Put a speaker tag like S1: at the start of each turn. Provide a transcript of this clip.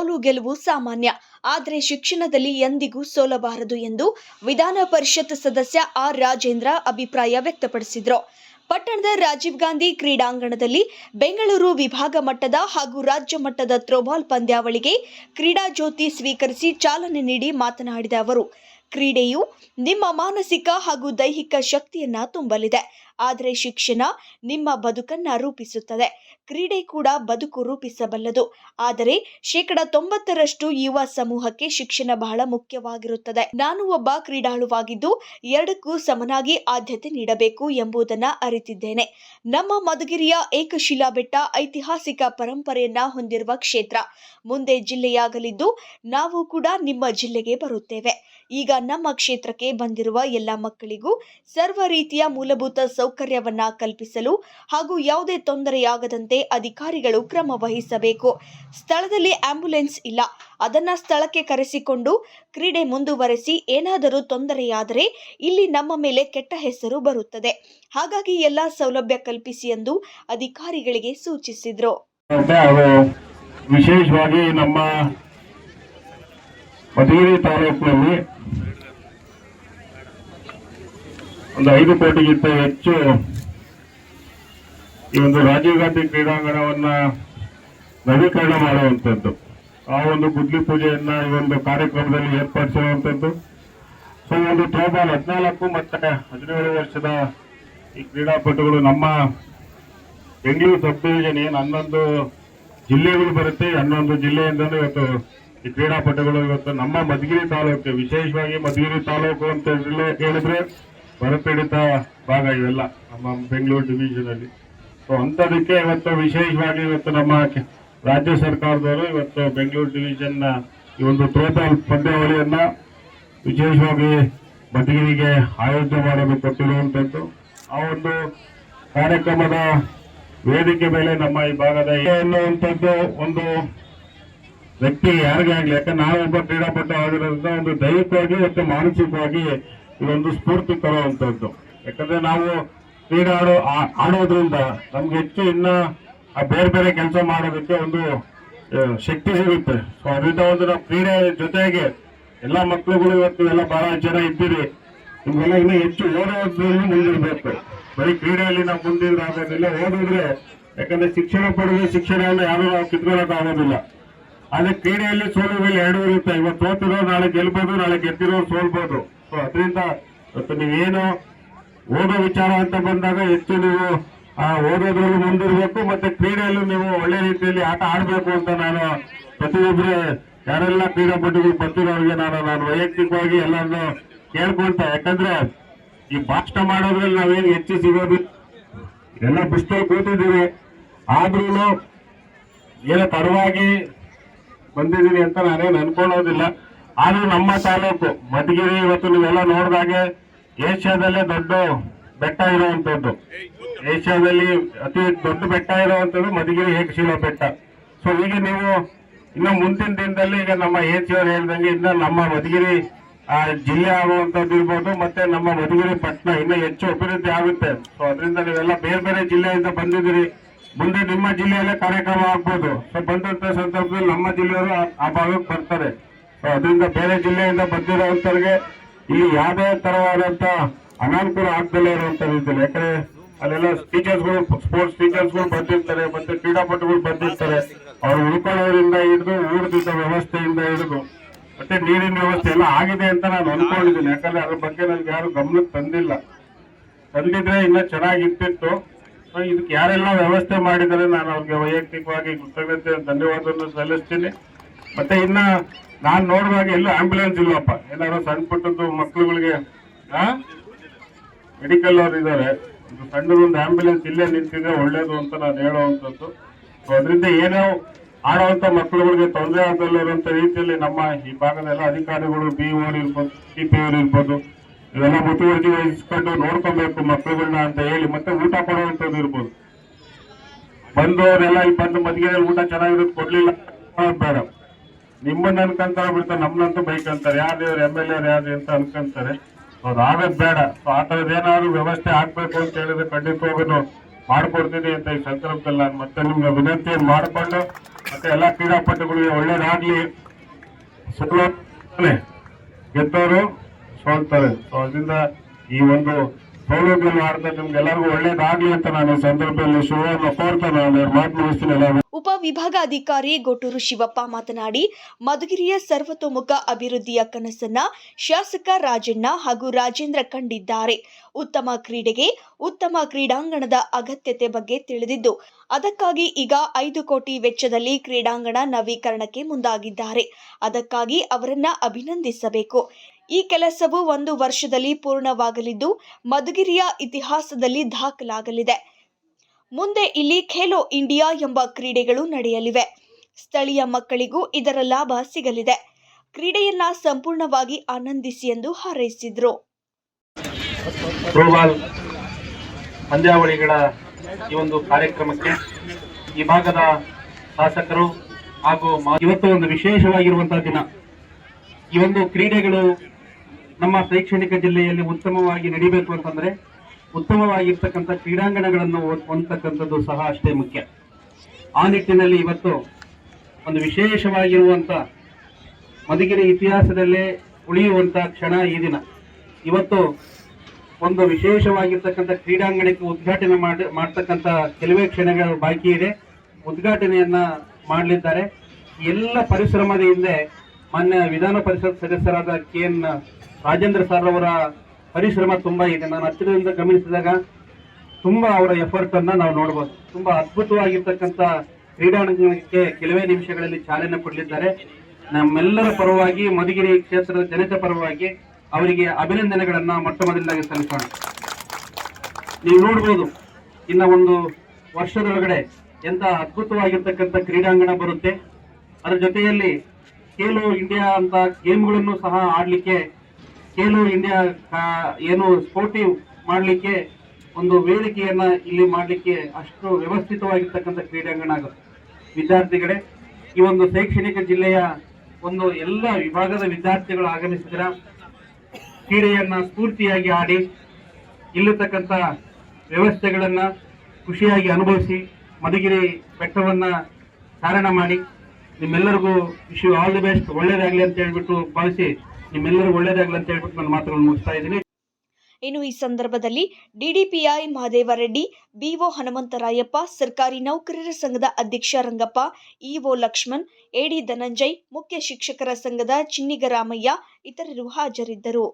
S1: ಸೋಲು ಗೆಲುವು ಸಾಮಾನ್ಯ. ಆದರೆ ಶಿಕ್ಷಣದಲ್ಲಿ ಎಂದಿಗೂ ಸೋಲಬಾರದು ಎಂದು ವಿಧಾನ ಪರಿಷತ್ ಸದಸ್ಯ ಆರ್ ರಾಜೇಂದ್ರ ಅಭಿಪ್ರಾಯ ವ್ಯಕ್ತಪಡಿಸಿದರು. ಪಟ್ಟಣದ ರಾಜೀವ್ ಗಾಂಧಿ ಕ್ರೀಡಾಂಗಣದಲ್ಲಿ ಬೆಂಗಳೂರು ವಿಭಾಗ ಮಟ್ಟದ ಹಾಗೂ ರಾಜ್ಯ ಮಟ್ಟದ ಥ್ರೋಬಾಲ್ ಪಂದ್ಯಾವಳಿಗೆ ಕ್ರೀಡಾ ಜ್ಯೋತಿ ಸ್ವೀಕರಿಸಿ ಚಾಲನೆ ನೀಡಿ ಮಾತನಾಡಿದ ಅವರು, ಕ್ರೀಡೆಯು ನಿಮ್ಮ ಮಾನಸಿಕ ಹಾಗೂ ದೈಹಿಕ ಶಕ್ತಿಯನ್ನ ತುಂಬಲಿದೆ. ಆದರೆ ಶಿಕ್ಷಣ ನಿಮ್ಮ ಬದುಕನ್ನ ರೂಪಿಸುತ್ತದೆ. ಕ್ರೀಡೆ ಕೂಡ ಬದುಕು ರೂಪಿಸಬಲ್ಲದು. ಆದರೆ ಶೇಕಡ ತೊಂಬತ್ತರಷ್ಟು ಯುವ ಸಮೂಹಕ್ಕೆ ಶಿಕ್ಷಣ ಬಹಳ ಮುಖ್ಯವಾಗಿರುತ್ತದೆ. ನಾನು ಒಬ್ಬ ಕ್ರೀಡಾಳುವಾಗಿದ್ದು ಎರಡಕ್ಕೂ ಸಮನಾಗಿ ಆದ್ಯತೆ ನೀಡಬೇಕು ಎಂಬುದನ್ನ ಅರಿತಿದ್ದೇನೆ. ನಮ್ಮ ಮಧುಗಿರಿಯ ಏಕಶಿಲಾ ಬೆಟ್ಟ ಐತಿಹಾಸಿಕ ಪರಂಪರೆಯನ್ನ ಹೊಂದಿರುವ ಕ್ಷೇತ್ರ. ಮುಂದೆ ಜಿಲ್ಲೆಯಾಗಲಿದ್ದು ನಾವು ಕೂಡ ನಿಮ್ಮ ಜಿಲ್ಲೆಗೆ ಬರುತ್ತೇವೆ. ಈಗ ನಮ್ಮ ಕ್ಷೇತ್ರಕ್ಕೆ ಬಂದಿರುವ ಎಲ್ಲ ಮಕ್ಕಳಿಗೂ ಸರ್ವ ರೀತಿಯ ಮೂಲಭೂತ ಸೌಕರ್ಯವನ್ನ ಕಲ್ಪಿಸಲು ಹಾಗೂ ಯಾವುದೇ ತೊಂದರೆಯಾಗದಂತೆ ಅಧಿಕಾರಿಗಳು ಕ್ರಮ ವಹಿಸಬೇಕು. ಸ್ಥಳದಲ್ಲಿ ಆಂಬ್ಯುಲೆನ್ಸ್ ಇಲ್ಲ. ಅದನ್ನ ಸ್ಥಳಕ್ಕೆ ಕರೆಸಿಕೊಂಡು ಕ್ರೀಡೆ ಮುಂದುವರೆಸಿ ಏನಾದರೂ ತೊಂದರೆಯಾದರೆ ಇಲ್ಲಿ ನಮ್ಮ ಮೇಲೆ ಕೆಟ್ಟ ಹೆಸರು ಬರುತ್ತದೆ. ಹಾಗಾಗಿ ಎಲ್ಲ ಸೌಲಭ್ಯ ಕಲ್ಪಿಸಿ ಎಂದು ಅಧಿಕಾರಿಗಳಿಗೆ ಸೂಚಿಸಿದರು.
S2: ವಿಶೇಷವಾಗಿ ನಮ್ಮ ಮಧುಗಿರಿ ತಾಲೂಕಿನಲ್ಲಿ ಒಂದು ಐದು ಕೋಟಿಗಿಂತ ಹೆಚ್ಚು ಈ ಒಂದು ರಾಜೀವ್ ಗಾಂಧಿ ಕ್ರೀಡಾಂಗಣವನ್ನ ನವೀಕರಣ ಮಾಡುವಂಥದ್ದು. ಆ ಒಂದು ಗುದ್ಲಿ ಪೂಜೆಯನ್ನ ಈ ಒಂದು ಕಾರ್ಯಕ್ರಮದಲ್ಲಿ ಏರ್ಪಡಿಸಿರುವಂಥದ್ದು. ಸೊ ಒಂದು ಥ್ರೋಬಾಲ್ ಹದಿನಾಲ್ಕು ಮತ್ತೆ ಹದಿನೇಳು ವರ್ಷದ ಈ ಕ್ರೀಡಾಪಟುಗಳು ನಮ್ಮ ಬೆಂಗಳೂರು ಸಬ್ ಡಿವಿಷನ್ ಏನು ಹನ್ನೊಂದು ಜಿಲ್ಲೆಗಳು ಬರುತ್ತೆ, ಹನ್ನೊಂದು ಜಿಲ್ಲೆಯಿಂದಲೂ ಇವತ್ತು ಈ ಕ್ರೀಡಾಪಟುಗಳು ಇವತ್ತು ನಮ್ಮ ಮಧುಗಿರಿ ತಾಲೂಕು, ವಿಶೇಷವಾಗಿ ಮಧುಗಿರಿ ತಾಲೂಕು ಅಂತ ಹೇಳಿ- ಹೇಳಿದ್ರೆ ಬರಪೀಡಿತ ಭಾಗ ಇವೆಲ್ಲ ನಮ್ಮ ಬೆಂಗಳೂರು ಡಿವಿಷನ್ ಅಲ್ಲಿ. ಸೊ ಅಂಥದಕ್ಕೆ ಇವತ್ತು ವಿಶೇಷವಾಗಿ ಇವತ್ತು ನಮ್ಮ ರಾಜ್ಯ ಸರ್ಕಾರದವರು ಇವತ್ತು ಬೆಂಗಳೂರು ಡಿವಿಷನ್ನ ಈ ಒಂದು ಥ್ರೋಬಾಲ್ ಪಂದ್ಯಾವಳಿಯನ್ನ ವಿಶೇಷವಾಗಿ ಮಧುಗಿರಿಗೆ ಆಯೋಜನೆ ಮಾಡಲು ಕೊಟ್ಟಿರುವಂತದ್ದು ಆ ಒಂದು ಕಾರ್ಯಕ್ರಮದ ವೇದಿಕೆ ಮೇಲೆ ನಮ್ಮ ಈ ಭಾಗದ ಅನ್ನುವಂಥದ್ದು ಒಂದು ವ್ಯಕ್ತಿ ಯಾರಿಗೇ ಆಗ್ಲಿ ಯಾಕಂದ್ರೆ ನಾವೊಬ್ಬ ಕ್ರೀಡಾಪಟು ಆಗಿರೋದ್ರಿಂದ ಒಂದು ದೈಹಿಕವಾಗಿ ಮತ್ತು ಮಾನಸಿಕವಾಗಿ ಇದೊಂದು ಸ್ಫೂರ್ತಿ ತರುವಂತದ್ದು ಯಾಕಂದ್ರೆ ನಾವು ಕ್ರೀಡೆ ಆಡೋ ಆಡೋದ್ರಿಂದ ನಮ್ಗೆ ಹೆಚ್ಚು ಇನ್ನ ಬೇರೆ ಬೇರೆ ಕೆಲಸ ಮಾಡೋದಕ್ಕೆ ಒಂದು ಶಕ್ತಿ ಸಿಗುತ್ತೆ. ಸೊ ಅದರಿಂದ ಒಂದು ನಾವು ಕ್ರೀಡೆ ಜೊತೆಗೆ ಎಲ್ಲ ಮಕ್ಕಳುಗಳು ಇವತ್ತು ಎಲ್ಲ ಬಹಳ ಜನ ಇದ್ದೀರಿ. ನಿಮ್ಗೆಲ್ಲ ಇನ್ನೂ ಹೆಚ್ಚು ಓದೋದ್ರಲ್ಲಿ ಮುಂದಿರ್ಬೇಕು. ಬರೀ ಕ್ರೀಡೆಯಲ್ಲಿ ನಾವು ಮುಂದಿದ್ರೆ ಆಗೋದಿಲ್ಲ ಓದಿದ್ರೆ ಯಾಕಂದ್ರೆ ಶಿಕ್ಷಣ ಪಡೆದ ಶಿಕ್ಷಣವನ್ನು ಯಾರು ನಾವು ಕಿತ್ಕೊಳ್ಳೋಕೆ ಆಗೋದಿಲ್ಲ. ಆದ್ರೆ ಕ್ರೀಡೆಯಲ್ಲಿ ಸೋಲುವಲ್ಲಿ ಎರಡೂ ಇರುತ್ತೆ ಇವತ್ತು ಸೋತಿರೋ ನಾಳೆ ಗೆಲ್ಬೋದು, ನಾಳೆ ಗೆದ್ದಿರೋ ಸೋಲ್ಬೋದು. ಸೊ ಅದರಿಂದ ಇವತ್ತು ನೀವೇನು ಓದೋ ವಿಚಾರ ಅಂತ ಬಂದಾಗ ಹೆಚ್ಚು ನೀವು, ಆ, ಓದೋದ್ರಲ್ಲಿ ಮುಂದಿರ್ಬೇಕು ಮತ್ತೆ ಕ್ರೀಡೆಯಲ್ಲೂ ನೀವು ಒಳ್ಳೆ ರೀತಿಯಲ್ಲಿ ಆಟ ಆಡಬೇಕು ಅಂತ ನಾನು ಪ್ರತಿಯೊಬ್ಬರು, ಯಾರೆಲ್ಲ ಕ್ರೀಡಾಪಟುಗಳು ಬರ್ತಿರೋರಿಗೆ ನಾನು ನಾನು ವೈಯಕ್ತಿಕವಾಗಿ ಎಲ್ಲರನ್ನೂ ಕೇಳ್ಕೊಂತ ಯಾಕಂದ್ರೆ ಈ ಭಾಷಣ ಮಾಡೋದ್ರಲ್ಲಿ ನಾವೇನು ಹೆಚ್ಚು ಸಿಗೋದು ಎಲ್ಲ ಬಿಸ್ತಲ್ಲಿ ಕೂತಿದ್ದೀವಿ. ಆದ್ರೂ ಏನೋ ತಡವಾಗಿ ಬಂದಿದ್ದೀನಿ ಅಂತ ನಾನೇನು ಅನ್ಕೊಳ್ಳೋದಿಲ್ಲ. ಆದ್ರೂ ನಮ್ಮ ತಾಲೂಕು, ಮಧುಗಿರಿ ಇವತ್ತು ನೀವೆಲ್ಲ ನೋಡಿದಾಗೆ ಏಷ್ಯಾದಲ್ಲೇ ದೊಡ್ಡ ಬೆಟ್ಟ ಇರುವಂತದ್ದು ಏಷ್ಯಾದಲ್ಲಿ ಅತಿ ದೊಡ್ಡ ಬೆಟ್ಟ ಇರುವಂತದ್ದು ಮಧುಗಿರಿ ಏಕಶಿಲಾ ಬೆಟ್ಟ. ಸೊ ಈಗ ನೀವು ಇನ್ನು ಮುಂದಿನ ದಿನದಲ್ಲಿ ಈಗ ನಮ್ಮ ಅವರು ಹೇಳ್ದಂಗೆ ಇನ್ನ ನಮ್ಮ ಮಧುಗಿರಿ ಜಿಲ್ಲೆ ಆಗುವಂತದ್ದು ಇರ್ಬೋದು, ಮತ್ತೆ ನಮ್ಮ ಮಧುಗಿರಿ ಪಟ್ಟಣ ಇನ್ನ ಹೆಚ್ಚು ಅಭಿವೃದ್ಧಿ ಆಗುತ್ತೆ. ಸೊ ಅದರಿಂದ ನೀವೆಲ್ಲ ಬೇರೆ ಬೇರೆ ಜಿಲ್ಲೆಯಿಂದ ಬಂದಿದ್ದೀರಿ. ಮುಂದೆ ನಿಮ್ಮ ಜಿಲ್ಲೆಯಲ್ಲೇ ಕಾರ್ಯಕ್ರಮ ಆಗ್ಬೋದು. ಸೊ ಬಂದಂತ ಸಂದರ್ಭದಲ್ಲಿ ನಮ್ಮ ಜಿಲ್ಲೆಯವರು ಆ- ಭಾಗಕ್ಕೆ ಬರ್ತಾರೆ. ಅದರಿಂದ ಬೇರೆ ಜಿಲ್ಲೆಯಿಂದ ಬಂದಿರೋಂಥವ್ರಿಗೆ ಇಲ್ಲಿ ಯಾವುದೇ ತರವಾದಂತ ಅನಾನುಕೂಲ ಆಗ್ದಲೇ ಇರುವಂತದ್ದು ಇದ್ದಿಲ್ಲ ಯಾಕಂದ್ರೆ ಅಲ್ಲೆಲ್ಲ ಟೀಚರ್ಸ್ಗಳು ಸ್ಪೋರ್ಟ್ಸ್ ಟೀಚರ್ಸ್ಗಳು ಬಂದಿರ್ತಾರೆ, ಮತ್ತೆ ಕ್ರೀಡಾಪಟುಗಳು ಬಂದಿರ್ತಾರೆ. ಅವ್ರು ಉಳ್ಕೊಳ್ಳೋದ್ರಿಂದ ಹಿಡಿದು ಊಟದ ವ್ಯವಸ್ಥೆಯಿಂದ ಹಿಡಿದು, ಮತ್ತೆ ನೀರಿನ ವ್ಯವಸ್ಥೆ ಎಲ್ಲ ಆಗಿದೆ ಅಂತ ನಾನು ಅನ್ಕೊಂಡಿದ್ದೀನಿ. ಯಾಕಂದ್ರೆ ಅದ್ರ ಬಗ್ಗೆ ನನ್ಗೆ ಯಾರು ಗಮನಕ್ಕೆ ತಂದಿಲ್ಲ. ತಂದಿದ್ರೆ ಇನ್ನ ಚೆನ್ನಾಗಿರ್ತಿತ್ತು. ಇದಕ್ಕೆ ಯಾರೆಲ್ಲ ವ್ಯವಸ್ಥೆ ಮಾಡಿದರೆ ನಾನು ಅವ್ರಿಗೆ ವೈಯಕ್ತಿಕವಾಗಿ ಕೃತಜ್ಞತೆ, ಧನ್ಯವಾದವನ್ನು ಸಲ್ಲಿಸ್ತೀನಿ. ಮತ್ತೆ ಇನ್ನ ನಾನು ನೋಡುವಾಗ ಎಲ್ಲ ಆಂಬ್ಯುಲೆನ್ಸ್ ಇಲ್ಲಪ್ಪ. ಏನಾದ್ರು ಸಣ್ಣ ಪುಟ್ಟದ್ದು ಮಕ್ಳುಗಳಿಗೆ ಮೆಡಿಕಲ್ ಅವ್ರು ಇದ್ದಾರೆ ಸಣ್ಣದೊಂದು ಆಂಬ್ಯುಲೆನ್ಸ್ ಇಲ್ಲೇ ನಿಂತಿದ್ರೆ ಒಳ್ಳೇದು ಅಂತ ನಾನು ಹೇಳುವಂಥದ್ದು ಸೊ ಅದರಿಂದ ಏನೋ ಆಡುವಂತ ಮಕ್ಕಳುಗಳಿಗೆ ತೊಂದರೆ ಆಗದಲ್ಲಿರುವಂತ ರೀತಿಯಲ್ಲಿ ನಮ್ಮ ಈ ಭಾಗದ ಎಲ್ಲ ಅಧಿಕಾರಿಗಳು ಬಿ ಓರ್ ಇರ್ಬೋದು ಸಿ ಪಿ ಓರ್ ಇರ್ಬೋದು, ಇವೆಲ್ಲ ಮುತುವರ್ಜಿ ವಹಿಸ್ಕೊಂಡು ನೋಡ್ಕೊಬೇಕು ಮಕ್ಕಳುಗಳನ್ನ ಅಂತ ಹೇಳಿ ಮತ್ತೆ ಊಟ ಕೊಡುವಂಥದ್ದು ಇರ್ಬೋದು. ಬಂದವರೆಲ್ಲ ಇಲ್ಲಿ ಬಂದು ಮದ್ಗೆ ಊಟ ಚೆನ್ನಾಗಿರೋದು ಕೊಡ್ಲಿಲ್ಲ. ಬೇಡ. ನಿಮ್ಮನ್ನ ಅನ್ಕೊಂತಾರೆ ಬಿಡ್ತಾರೆ ನಮ್ಮನ್ನಂತೂ ಬೈಕ್ ಅಂತಾರೆ ಯಾರು ಇವ್ರು ಎಂ ಎಲ್ ಎರ್ ಯಾರು ಅಂತ ಅನ್ಕೊಂತಾರೆ. ಅದು ಆಗೋದ್ ಬೇಡ. ಸೊ ಆ ಥರದ್ದು ಏನಾದ್ರು ವ್ಯವಸ್ಥೆ ಆಗ್ಬೇಕು ಅಂತ ಹೇಳಿದ್ರೆ ಖಂಡಿತವಾಗೂ ಮಾಡ್ಕೊಡ್ತೀನಿ ಅಂತ ಈ ಸಂದರ್ಭದಲ್ಲಿ ನಾನು ಮತ್ತೆ ನಿಮ್ಗೆ ವಿನಂತಿಯನ್ನು ಮಾಡಿಕೊಂಡು ಮತ್ತೆ ಎಲ್ಲ ಕ್ರೀಡಾಪಟುಗಳಿಗೆ ಒಳ್ಳೇದಾಗ್ಲಿ. ಸೋಲೋನೆ ಗೆದ್ದವರು ಸೋಲ್ತಾರೆ. ಸೊ ಅದರಿಂದ ಈ ಒಂದು ಸೌಲಭ್ಯ ಮಾಡ್ತಾ ನಿಮ್ಗೆಲ್ಲರಿಗೂ ಒಳ್ಳೇದಾಗ್ಲಿ ಅಂತ ನಾನು ಈ ಸಂದರ್ಭದಲ್ಲಿ ಶುಭವನ್ನು ಕೋರ್ತಾ ನಾನು ಮಾತು ಮುಗಿಸ್ತೀನಿ ಎಲ್ಲ
S1: ಉಪವಿಭಾಗಾಧಿಕಾರಿ ಗೊಟೂರು ಶಿವಪ್ಪ ಮಾತನಾಡಿ, ಮಧುಗಿರಿಯ ಸರ್ವತೋಮುಖ ಅಭಿವೃದ್ಧಿಯ ಕನಸನ್ನ ಶಾಸಕ ರಾಜಣ್ಣ ಹಾಗೂ ರಾಜೇಂದ್ರ ಕಂಡಿದ್ದಾರೆ. ಉತ್ತಮ ಕ್ರೀಡೆಗೆ ಉತ್ತಮ ಕ್ರೀಡಾಂಗಣದ ಅಗತ್ಯತೆ ಬಗ್ಗೆ ತಿಳಿದಿದ್ದು, ಅದಕ್ಕಾಗಿ ಈಗ ಐದು ಕೋಟಿ ವೆಚ್ಚದಲ್ಲಿ ಕ್ರೀಡಾಂಗಣ ನವೀಕರಣಕ್ಕೆ ಮುಂದಾಗಿದ್ದಾರೆ. ಅದಕ್ಕಾಗಿ ಅವರನ್ನ ಅಭಿನಂದಿಸಬೇಕು. ಈ ಕೆಲಸವು ಒಂದು ವರ್ಷದಲ್ಲಿ ಪೂರ್ಣವಾಗಲಿದ್ದು, ಮಧುಗಿರಿಯ ಇತಿಹಾಸದಲ್ಲಿ ದಾಖಲಾಗಲಿದೆ. ಮುಂದೆ ಇಲ್ಲಿ ಖೇಲೋ ಇಂಡಿಯಾ ಎಂಬ ಕ್ರೀಡೆಗಳು ನಡೆಯಲಿವೆ. ಸ್ಥಳೀಯ ಮಕ್ಕಳಿಗೂ ಇದರ ಲಾಭ ಸಿಗಲಿದೆ. ಕ್ರೀಡೆಯನ್ನ ಸಂಪೂರ್ಣವಾಗಿ ಆನಂದಿಸಿ ಎಂದು ಹಾರೈಸಿದ್ರು.
S3: ಪಂದ್ಯಾವಳಿಗಳ ಈ ಒಂದು ಕಾರ್ಯಕ್ರಮಕ್ಕೆ ಈ ಭಾಗದ ಶಾಸಕರು ಹಾಗೂ ಇವತ್ತು ಒಂದು ವಿಶೇಷವಾಗಿರುವಂತಹ ದಿನ. ಈ ಒಂದು ಕ್ರೀಡೆಗಳು ನಮ್ಮ ಶೈಕ್ಷಣಿಕ ಜಿಲ್ಲೆಯಲ್ಲಿ ಉತ್ತಮವಾಗಿ ನಡೀಬೇಕು ಅಂತಂದ್ರೆ ಉತ್ತಮವಾಗಿರ್ತಕ್ಕಂಥ ಕ್ರೀಡಾಂಗಣಗಳನ್ನು ಹೊಂದತಕ್ಕಂಥದ್ದು ಸಹ ಅಷ್ಟೇ ಮುಖ್ಯ. ಆ ನಿಟ್ಟಿನಲ್ಲಿ ಇವತ್ತು ಒಂದು ವಿಶೇಷವಾಗಿರುವಂಥ ಮಧುಗಿರಿ ಇತಿಹಾಸದಲ್ಲೇ ಉಳಿಯುವಂಥ ಕ್ಷಣ ಈ ದಿನ. ಇವತ್ತು ಒಂದು ವಿಶೇಷವಾಗಿರ್ತಕ್ಕಂಥ ಕ್ರೀಡಾಂಗಣಕ್ಕೆ ಉದ್ಘಾಟನೆ ಮಾಡಿ ಮಾಡ್ತಕ್ಕಂಥ ಕೆಲವೇ ಕ್ಷಣಗಳು ಬಾಕಿ ಇದೆ. ಉದ್ಘಾಟನೆಯನ್ನ ಮಾಡಲಿದ್ದಾರೆ. ಎಲ್ಲ ಪರಿಶ್ರಮದ ಹಿಂದೆ ಮಾನ್ಯ ವಿಧಾನ ಪರಿಷತ್ ಸದಸ್ಯರಾದ ಕೆ ಎನ್ ರಾಜೇಂದ್ರ ಸರ್ ಅವರ ಪರಿಶ್ರಮ ತುಂಬಾ ಇದೆ. ನಾನು ಹತ್ತಿರದಿಂದ ಗಮನಿಸಿದಾಗ ತುಂಬಾ ಅವರ ಎಫರ್ಟ್ ಅನ್ನ ನಾವು ನೋಡಬಹುದು ತುಂಬಾ ಅದ್ಭುತವಾಗಿರ್ತಕ್ಕಂಥ ಕ್ರೀಡಾಂಗಣಕ್ಕೆ ಕೆಲವೇ ನಿಮಿಷಗಳಲ್ಲಿ ಚಾಲನೆ ಕೊಡಲಿದ್ದಾರೆ. ನಮ್ಮೆಲ್ಲರ ಪರವಾಗಿ, ಮಧುಗಿರಿ ಕ್ಷೇತ್ರದ ಜನತೆ ಪರವಾಗಿ ಅವರಿಗೆ ಅಭಿನಂದನೆಗಳನ್ನು ಮೊಟ್ಟ ಮೊದಲಾಗಿ ಸಲ್ಲಿಸೋಣ. ನೀವು ನೋಡ್ಬೋದು, ಇನ್ನ ಒಂದು ವರ್ಷದೊಳಗಡೆ ಎಂಥ ಅದ್ಭುತವಾಗಿರ್ತಕ್ಕಂಥ ಕ್ರೀಡಾಂಗಣ ಬರುತ್ತೆ. ಅದರ ಜೊತೆಯಲ್ಲಿ ಖೇಲೋ ಇಂಡಿಯಾ ಅಂತ ಗೇಮ್ಗಳನ್ನು ಸಹ ಆಡ್ಲಿಕ್ಕೆ ಖೇಲೋ ಇಂಡಿಯಾ ಏನು ಸ್ಪೋರ್ಟಿವ್ ಮಾಡಲಿಕ್ಕೆ ಒಂದು ವೇದಿಕೆಯನ್ನ ಇಲ್ಲಿ ಮಾಡಲಿಕ್ಕೆ ಅಷ್ಟು ವ್ಯವಸ್ಥಿತವಾಗಿರ್ತಕ್ಕಂಥ ಕ್ರೀಡಾಂಗಣ ಆಗುತ್ತೆ ವಿದ್ಯಾರ್ಥಿಗಳೇ, ಈ ಒಂದು ಶೈಕ್ಷಣಿಕ ಜಿಲ್ಲೆಯ ಒಂದು ಎಲ್ಲ ವಿಭಾಗದ ವಿದ್ಯಾರ್ಥಿಗಳು ಆಗಮಿಸಿದ್ರ, ಕ್ರೀಡೆಯನ್ನ ಸ್ಫೂರ್ತಿಯಾಗಿ ಆಡಿ, ಇಲ್ಲಿರ್ತಕ್ಕಂಥ ವ್ಯವಸ್ಥೆಗಳನ್ನ ಖುಷಿಯಾಗಿ ಅನುಭವಿಸಿ, ಮಧುಗಿರಿ ಬೆಟ್ಟವನ್ನ ಚಾರಣ ಮಾಡಿ, ನಿಮ್ಮೆಲ್ಲರಿಗೂ ವಿಶ್ ಆಲ್ ದಿ ಬೆಸ್ಟ್ ಒಳ್ಳೆಯದಾಗಲಿ ಅಂತ ಹೇಳ್ಬಿಟ್ಟು ಭಾವಿಸಿ ನಿಮ್ಮೆಲ್ಲರಿಗೂ ಒಳ್ಳೇದಾಗಲಿ ಅಂತ ಹೇಳ್ಬಿಟ್ಟು ನನ್ನ ಮಾತುಗಳನ್ನು ಮುಗಿಸ್ತಾ ಇದ್ದೀನಿ.
S1: ಇನ್ನು ಈ ಸಂದರ್ಭದಲ್ಲಿ ಡಿಡಿಪಿಐ ಮಹದೇವರೆಡ್ಡಿ ಬಿಒ ಹನುಮಂತರಾಯಪ್ಪ, ಸರ್ಕಾರಿ ನೌಕರರ ಸಂಘದ ಅಧ್ಯಕ್ಷ ರಂಗಪ್ಪ ಇಒ ಲಕ್ಷ್ಮಣ್ ಎಡಿ ಧನಂಜಯ್, ಮುಖ್ಯ ಶಿಕ್ಷಕರ ಸಂಘದ ಚಿನ್ನಿಗರಾಮಯ್ಯ ಇತರರು ಹಾಜರಿದ್ದರು.